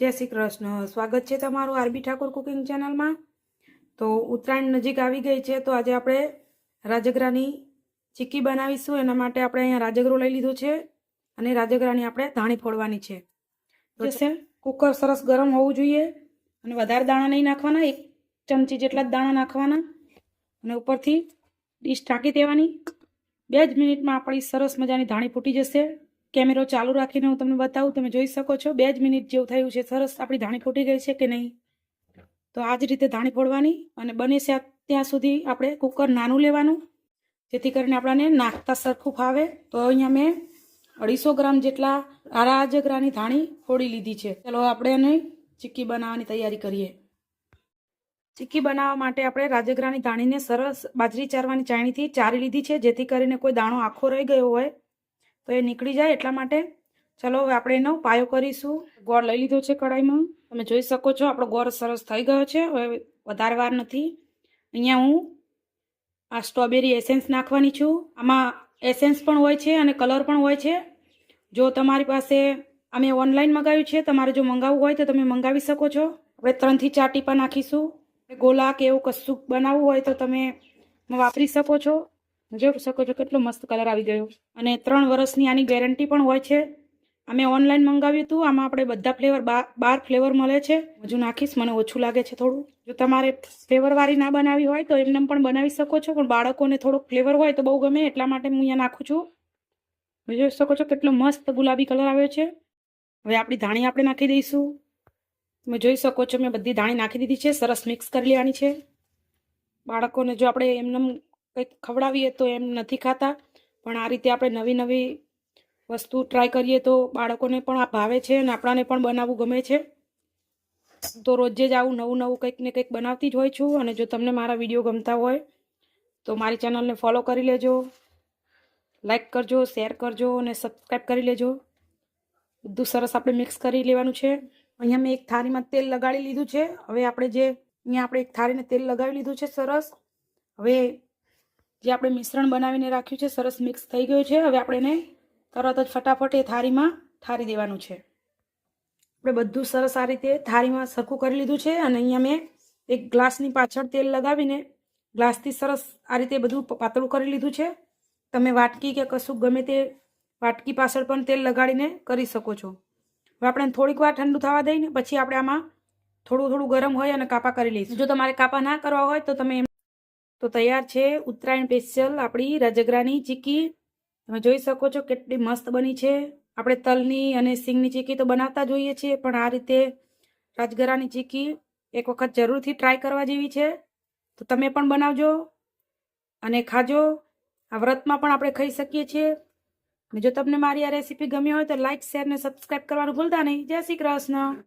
જય શ્રી કૃષ્ણ. સ્વાગત છે તમારું આરબી ઠાકોર કુકિંગ ચેનલમાં. તો ઉત્તરાયણ નજીક આવી ગઈ છે તો આજે આપણે રાજગરાની ચીક્કી બનાવીશું. એના માટે આપણે અહીંયા રાજગરો લઈ લીધો છે અને રાજગરાની આપણે ધાણી ફોડવાની છે. છે કુકર સરસ ગરમ હોવું જોઈએ અને વધારે દાણા નહીં નાખવાના એક ચમચી જેટલા જ દાણા નાખવાના અને ઉપરથી ડીશ ઢાંકી દેવાની. બે જ મિનિટમાં આપણી સરસ મજાની ધાણી ફૂટી જશે. કેમેરો ચાલુ રાખીને હું તમને બતાવું, તમે જોઈ શકો છો, બે જ મિનિટ જેવું થયું છે. સરસ આપણી ધાણી ફૂટી ગઈ છે કે નહીં? તો આ જ રીતે ધાણી ફોડવાની અને બને ત્યાં સુધી આપણે કુકર નાનું લેવાનું, જેથી કરીને આપણાને નાખતા સરખું ફાવે. તો અહીંયા મેં અઢીસો ગ્રામ જેટલા આરાજગરાની ધાણી ફોડી લીધી છે. ચલો આપણે એને ચીક્કી બનાવવાની તૈયારી કરીએ. ચીક્કી બનાવવા માટે આપણે રાજગરાની ધાણીને સરસ બાજરી ચારવાની ચાણીથી ચારી લીધી છે, જેથી કરીને કોઈ દાણો આખો રહી ગયો હોય. તો એ નીકળી જાય એટલા માટે. ચલો હવે આપણે એનો પાયો કરીશું. ગોળ લઈ લીધો છે કઢાઈમાં. તમે જોઈ શકો છો, આપણો ગોળ સરસ થઈ ગયો છે. હવે વધારે વાર નથી. અહીંયા હું આ સ્ટ્રોબેરી એસેન્સ નાખવાની છું. આમાં એસેન્સ પણ હોય છે અને કલર પણ હોય છે. જો તમારી પાસે, અમે ઓનલાઈન મંગાવ્યું છે, તમારે જો મંગાવવું હોય તો તમે મંગાવી શકો છો. આપણે ત્રણથી ચાર ટીપા નાખીશું. ગોલા કે એવું કશું બનાવવું હોય તો તમે વાપરી શકો છો. જોઈ શકો છો કેટલો મસ્ત કલર આવી ગયો. અને ત્રણ વર્ષની આની ગેરંટી પણ હોય છે. અમે ઓનલાઈન મંગાવ્યું હતું. આમાં આપણે બધા ફ્લેવર બાર ફ્લેવર મળે છે. હજુ નાખીશ, મને ઓછું લાગે છે થોડું. જો તમારે ફ્લેવરવાળી ના બનાવી હોય તો એમને પણ બનાવી શકો છો. પણ બાળકોને થોડોક ફ્લેવર હોય તો બહુ ગમે, એટલા માટે હું અહીંયા નાખું છું. જોઈ શકો છો કેટલો મસ્ત ગુલાબી કલર આવ્યો છે. હવે આપણી ધાણી આપણે નાખી દઈશું. તમે જોઈ શકો છો, મેં બધી ધાણી નાખી દીધી છે. સરસ મિક્સ કરી લેવાની છે. બાળકોને જો આપણે એમને કંઈક ખવડાવીએ તો એમ નથી ખાતા. પણ આ રીતે આપણે નવી નવી વસ્તુ ટ્રાય કરીએ તો બાળકોને પણ આ ભાવે છે અને આપણાને પણ બનાવવું ગમે છે. તો રોજે જ આવું નવું નવું કંઈક ને કંઈક બનાવતી જ હોય છું અને જો તમને મારા વીડિયો ગમતા હોય તો મારી ચેનલને ફોલો કરી લેજો લાઈક કરજો શેર કરજો અને સબસ્ક્રાઈબ કરી લેજો. બધું સરસ આપણે મિક્સ કરી લેવાનું છે. અહીંયા મેં એક થાળીમાં તેલ લગાડી લીધું છે. હવે આપણે જે, અહીંયા આપણે એક થાળીને તેલ લગાવી લીધું છે સરસ. હવે જે આપણે મિશ્રણ બનાવીને રાખ્યું છે, સરસ મિક્સ થઈ ગયું છે. હવે આપણે એને તરત જ ફટાફટ એ થાળીમાં ઠારી દેવાનું છે. આપણે બધું સરસ આ રીતે થાળીમાં સરખું કરી લીધું છે અને અહીંયા મેં એક ગ્લાસની પાછળ તેલ લગાવીને ગ્લાસથી સરસ આ રીતે બધું પાતળું કરી લીધું છે. તમે વાટકી કે કશું ગમે તે વાટકી પાછળ પણ તેલ લગાડીને કરી શકો છો. હવે આપણે થોડીક વાર ઠંડુ થવા દઈને પછી આપણે આમાં થોડું થોડું ગરમ હોય અને કાપા કરી લઈશું. જો તમારે કાપા ના કરવા હોય તો તમે તો તૈયાર છે ઉત્તરાયણ સ્પેશિયલ આપણી રજગરાની ચીકી. તમે જોઈ શકો છો કેટલી મસ્ત બની છે. આપણે તલની અને સિંગની ચીકી તો બનાવતા જોઈએ છીએ, પણ આ રીતે રાજગરાની ચીકી એક વખત જરૂરથી ટ્રાય કરવા જેવી છે. તો તમે પણ બનાવજો અને ખાજો. આ વ્રતમાં પણ આપણે ખાઈ શકીએ છીએ. અને જો તમને મારી આ રેસીપી ગમી હોય તો લાઇક શેર ને સબસ્ક્રાઈબ કરવાનું ભૂલતા નહીં. જય શ્રી કૃષ્ણ.